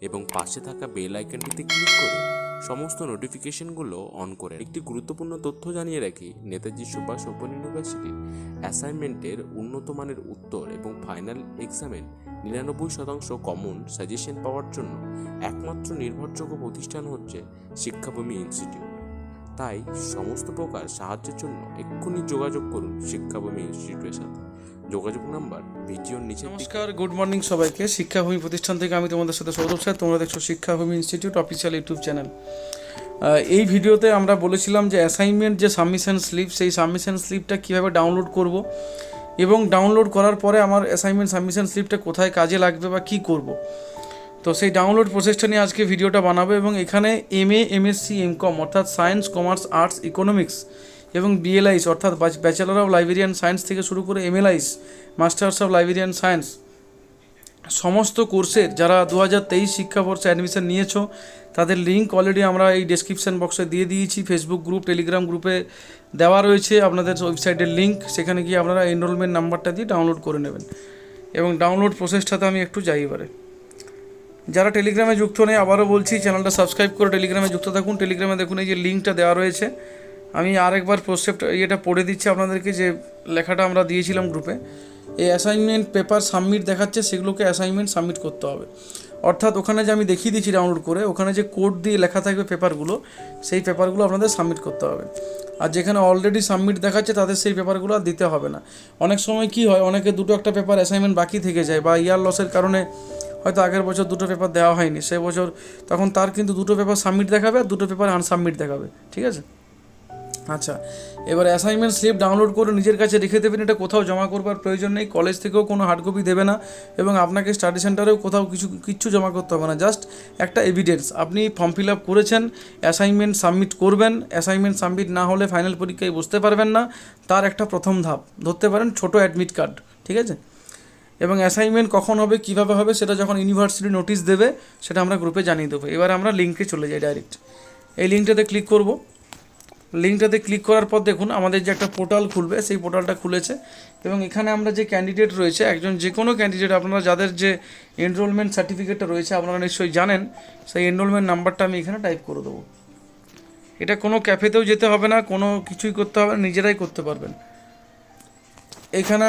এবং পাশে থাকা বেল আইকনটিতে ক্লিক করে সমস্ত নোটিফিকেশনগুলো অন করে একটি গুরুত্বপূর্ণ তথ্য জানিয়ে রাখি, নেতাজি সুভাষ ওপেন ইউনিভার্সিটির অ্যাসাইনমেন্টের উন্নত মানের উত্তর এবং ফাইনাল এক্সামের নিরানব্বই শতাংশ কমন সাজেশন পাওয়ার জন্য একমাত্র নির্ভরযোগ্য প্রতিষ্ঠান হচ্ছে শিক্ষাভূমি ইনস্টিটিউট তাই সমস্ত প্রকার সাহায্যের জন্য এক্ষুনি যোগাযোগ করুন শিক্ষাভূমি ইনস্টিটিউটের সাথে যোগাযোগ নাম্বার ভিডিওর নিচে নমস্কার গুড মর্নিং সবাইকে। শিক্ষাভূমি প্রতিষ্ঠান থেকে আমি তোমাদের সাথে সৌরভ স্যার। তোমরা দেখছ Shikshabhumi institute official YouTube channel এই ভিডিওতে আমরা বলেছিলাম যে অ্যাসাইনমেন্ট যে সাবমিশন স্লিপ সেই সাবমিশন স্লিপটা কীভাবে ডাউনলোড করব এবং ডাউনলোড করার পরে আমার অ্যাসাইনমেন্ট সাবমিশন স্লিপটা কোথায় কাজে লাগবে বা কী করব। তো সেই ডাউনলোড প্রসেসটা নিয়ে আজকে ভিডিওটা বানাবো এবং এখানে এম এ এমএসসি এমকম অর্থাৎ সায়েন্স কমার্স আর্টস ইকোনমিক্স এবং বিএলআইস অর্থাৎ ব্যাচেলর অফ লাইব্রেরিয়ান সায়েন্স থেকে শুরু করে MLIS masters of librarian science সমস্ত কোর্সের যারা দু হাজার তেইশ শিক্ষাবর্ষে অ্যাডমিশন নিয়েছো, তাদের লিঙ্ক অলরেডি আমরা এই ডেসক্রিপশন বক্সে দিয়ে দিয়েছি। ফেসবুক গ্রুপ টেলিগ্রাম গ্রুপে দেওয়া রয়েছে আপনাদের ওয়েবসাইটের লিঙ্ক সেখানে গিয়ে আপনারা এনরোলমেন্ট নাম্বারটা দিয়ে ডাউনলোড করে নেবেন। এবং ডাউনলোড প্রসেসটাতে আমি একটু যাই এবারে। যারা টেলিগ্রামে যুক্ত নেই, আবারও বলছি, চ্যানেলটা সাবস্ক্রাইব করে টেলিগ্রামে যুক্ত থাকুন। টেলিগ্রামে দেখুন, এই যে লিঙ্কটা দেওয়া রয়েছে। আমি আরেকবার প্রসেপ্ট, ইয়েটা পড়ে দিচ্ছি আপনাদেরকে, যে লেখাটা আমরা দিয়েছিলাম গ্রুপে। এই অ্যাসাইনমেন্ট পেপার সাবমিট দেখাচ্ছে, সেগুলোকে অ্যাসাইনমেন্ট সাবমিট করতে হবে। অর্থাৎ ওখানে যে আমি দেখিয়ে দিচ্ছি ডাউনলোড করে, ওখানে যে কোড দিয়ে লেখা থাকবে পেপারগুলো সেই পেপারগুলো আপনাদের সাবমিট করতে হবে। আর যেখানে অলরেডি সাবমিট দেখাচ্ছে, তাদের সেই পেপারগুলো আর দিতে হবে না। অনেক সময় কি হয়, অনেকে দুটো একটা পেপার অ্যাসাইনমেন্ট বাকি থেকে যায়, বা ইয়ার লসের কারণে হয়তো আগের বছর দুটো পেপার দেওয়া হয়নি, সে বছর তখন তার কিন্তু দুটো পেপার সাবমিট দেখাবে আর দুটো পেপার আনসাবমিট দেখাবে, ঠিক আছে? আচ্ছা এবার অ্যাসাইনমেন্ট স্লিপ ডাউনলোড করে নিজের কাছে রেখে দেবেন, এটা কোথাও জমা করবার প্রয়োজন নেই কলেজ থেকেও কোনো হার্ড কপি দেবে না এবং আপনাকে স্টাডি সেন্টারেও কোথাও কিছু, কিচ্ছু জমা করতে হবে না জাস্ট একটা এভিডেন্স আপনি ফর্ম ফিল আপ করেছেন অ্যাসাইনমেন্ট সাবমিট করবেন অ্যাসাইনমেন্ট সাবমিট না হলে ফাইনাল পরীক্ষায় বসতে পারবেন না, তার একটা প্রথম ধাপ, ধরতে পারেন ছোটো অ্যাডমিট কার্ড ঠিক আছে? এবং অ্যাসাইনমেন্ট কখন হবে, কীভাবে হবে, সেটা যখন ইউনিভার্সিটি নোটিশ দেবে, সেটা আমরা গ্রুপে জানিয়ে দেবো। এবার আমরা লিঙ্কে চলে যাই ডাইরেক্ট এই লিঙ্কটাতে ক্লিক করব। লিঙ্কটাতে ক্লিক করার পর দেখুন, আমাদের যে একটা পোর্টাল খুলবে, সেই পোর্টালটা খুলেছে এবং এখানে আমরা যে ক্যান্ডিডেট রয়েছে, একজন যে কোনো ক্যান্ডিডেট আপনারা যাদের যে এনরোলমেন্ট সার্টিফিকেটটা রয়েছে, আপনারা নিশ্চয়ই জানেন, সেই এনরোলমেন্ট নাম্বারটা আমি এখানে টাইপ করে দেবো। এটা কোনো ক্যাফেতেও যেতে হবে না, কোনো কিছুই করতে হবে নিজেরাই করতে পারবেন। এখানে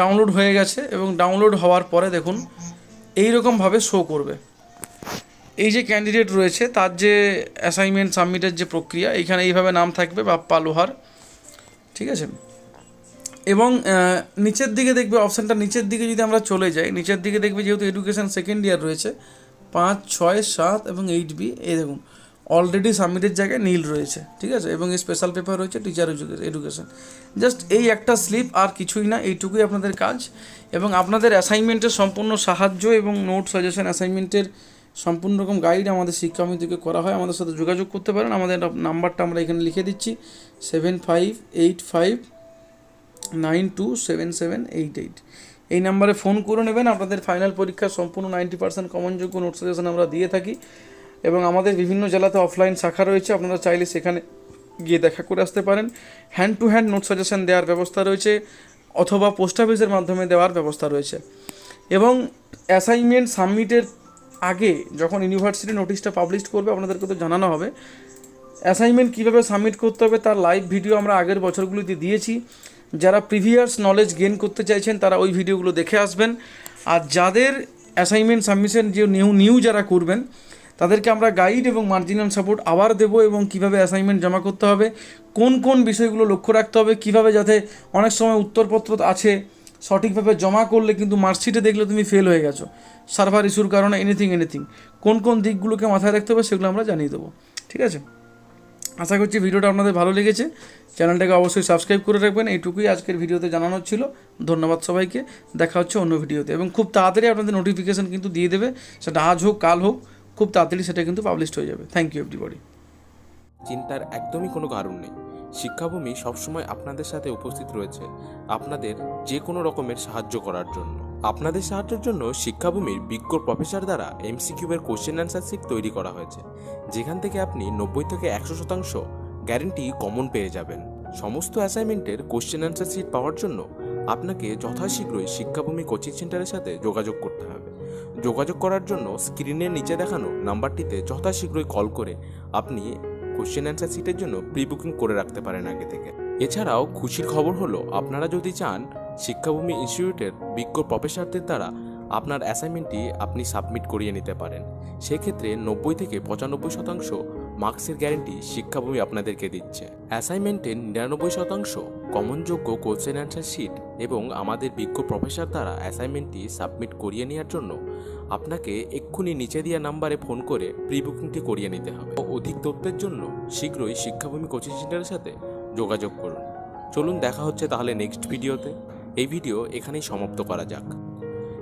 ডাউনলোড হয়ে গেছে এবং ডাউনলোড হওয়ার পরে দেখুন এই রকমভাবে শো করবে। এই যে ক্যান্ডিডেট রয়েছে, তার যে অ্যাসাইনমেন্ট সাবমিটের যে প্রক্রিয়া, এইখানে এইভাবে নাম থাকবে, বাপ্পা লোহার, ঠিক আছে? এবং নিচের দিকে দেখবে অপশানটা নিচের দিকে যদি আমরা চলে যাই, নিচের দিকে দেখবে যেহেতু এডুকেশন সেকেন্ড ইয়ার রয়েছে, পাঁচ, ছয়, সাত এবং এইট বি এই দেখুন। অলরেডি সাবমিটের জায়গায় নীল রয়েছে, ঠিক আছে? এবং এই স্পেশাল পেপার রয়েছে টিচার এডুকেশন জাস্ট এই একটা স্লিপ আর কিছুই না, এইটুকুই আপনাদের কাজ। এবং আপনাদের অ্যাসাইনমেন্টের সম্পূর্ণ সাহায্য এবং নোট সাজেশন অ্যাসাইনমেন্টের সম্পূর্ণ রকম গাইড আমাদের শিক্ষামী থেকে করা হয়। আমাদের সাথে যোগাযোগ করতে পারেন। আমাদের নাম্বারটা আমরা এখানে লিখে দিচ্ছি। Seven five eight five nine two seven seven eight eight এই নাম্বারে ফোন করে নেবেন। আপনাদের ফাইনাল পরীক্ষা সম্পূর্ণ নাইনটি পার্সেন্ট কমনযোগ্য নোট সাজেশন আমরা দিয়ে থাকি। এবং আমাদের বিভিন্ন জেলাতে অফলাইন শাখা রয়েছে। আপনারা চাইলে সেখানে গিয়ে দেখা করে আসতে পারেন। Hand to hand note suggestion দেওয়ার ব্যবস্থা রয়েছে, অথবা পোস্ট অফিসের মাধ্যমে দেওয়ার ব্যবস্থা রয়েছে। এবং অ্যাসাইনমেন্ট সাবমিটের আগে যখন ইউনিভার্সিটি নোটিশটা পাবলিশ করবে, আপনাদেরকে তো জানানো হবে অ্যাসাইনমেন্ট কীভাবে সাবমিট করতে হবে তার লাইভ ভিডিও আমরা আগের বছরগুলিতে দিয়েছি। যারা প্রিভিয়াস নলেজ গেন করতে চাইছেন, তারা ওই ভিডিওগুলো দেখে আসবেন। আর যাদের অ্যাসাইনমেন্ট সাবমিশন যে নিউ নিউ যারা করবেন তাদেরকে আমরা গাইড এবং মার্জিনাল সাপোর্ট আবার দেবো এবং কীভাবে অ্যাসাইনমেন্ট জমা করতে হবে, কোন কোন বিষয়গুলো লক্ষ্য রাখতে হবে, কীভাবে যাতে অনেক সময় উত্তরপত্র আছে সঠিকভাবে জমা করলে কিন্তু মার্কশিটে দেখলে তুমি ফেল হয়ে গেছো। সার্ভার ইস্যুর কারণে এনিথিং এনিথিং কোন কোন দিকগুলোকে মাথায় রাখতে হবে সেগুলো আমরা জানিয়ে দেবো। ঠিক আছে? আশা করছি ভিডিওটা আপনাদের ভালো লেগেছে। চ্যানেলটাকে অবশ্যই সাবস্ক্রাইব করে রাখবেন। এইটুকুই আজকের ভিডিওতে জানানোর ছিল। ধন্যবাদ সবাইকে। দেখা হচ্ছে অন্য ভিডিওতে। এবং খুব তাড়াতাড়ি আপনাদের নোটিফিকেশান কিন্তু দিয়ে দেবে। সেটা আজ হোক, কাল হোক। খুব তাড়াতাড়ি সেটা কিন্তু পাবলিশ হয়ে যাবে। থ্যাংক ইউ এভরিবডি চিন্তার একদমই কোনো কারণ নেই। শিক্ষাভূমি সবসময় আপনাদের সাথে উপস্থিত রয়েছে আপনাদের যে কোনো রকমের সাহায্য করার জন্য। আপনাদের সাহায্যের জন্য শিক্ষাভূমির বিজ্ঞ প্রফেসর দ্বারা এমসিকিউ এর কোশ্চেন অ্যান্সার শিট তৈরি করা হয়েছে। যেখান থেকে আপনি নব্বই থেকে একশো শতাংশ গ্যারেন্টি কমন পেয়ে যাবেন। সমস্ত অ্যাসাইনমেন্টের কোশ্চেন অ্যান্সার শিট পাওয়ার জন্য আপনাকে যথাশীঘ্রই শিক্ষাভূমি কোচিং সেন্টারের সাথে যোগাযোগ করতে হবে। যোগাযোগ করার জন্য স্ক্রিনের নিচে দেখানো নাম্বারটিতে যথাশীঘ্রই কল করে আপনি কোশ্চেন অ্যান্সার সিটের জন্য প্রি বুকিং করে রাখতে পারেন আগে থেকে। এছাড়াও খুশির খবর হলো, আপনারা যদি চান শিক্ষাভূমি ইনস্টিটিউটের বিজ্ঞ প্রফেসরদের দ্বারা আপনার অ্যাসাইনমেন্টটি আপনি সাবমিট করিয়ে নিতে পারেন। সেক্ষেত্রে নব্বই থেকে পঁচানব্বই শতাংশ মার্কসের গ্যারেন্টি শিক্ষাভূমি আপনাদেরকে দিচ্ছে। অ্যাসাইনমেন্টের নিরানব্বই শতাংশ কমনযোগ্য কোশ্চেন অ্যান্সার শিট এবং আমাদের বিজ্ঞ প্রফেসর দ্বারা অ্যাসাইনমেন্টটি সাবমিট করিয়ে নেওয়ার জন্য আপনাকে এক্ষুনি নিচে দেওয়া নাম্বারে ফোন করে প্রি বুকিংটি করিয়ে নিতে হবে। অধিক তথ্যের জন্য শীঘ্রই শিক্ষাভূমি কোচিং সেন্টারের সাথে যোগাযোগ করুন। চলুন দেখা হচ্ছে তাহলে নেক্সট ভিডিওতে। এই ভিডিও এখানেই সমাপ্ত করা যাক।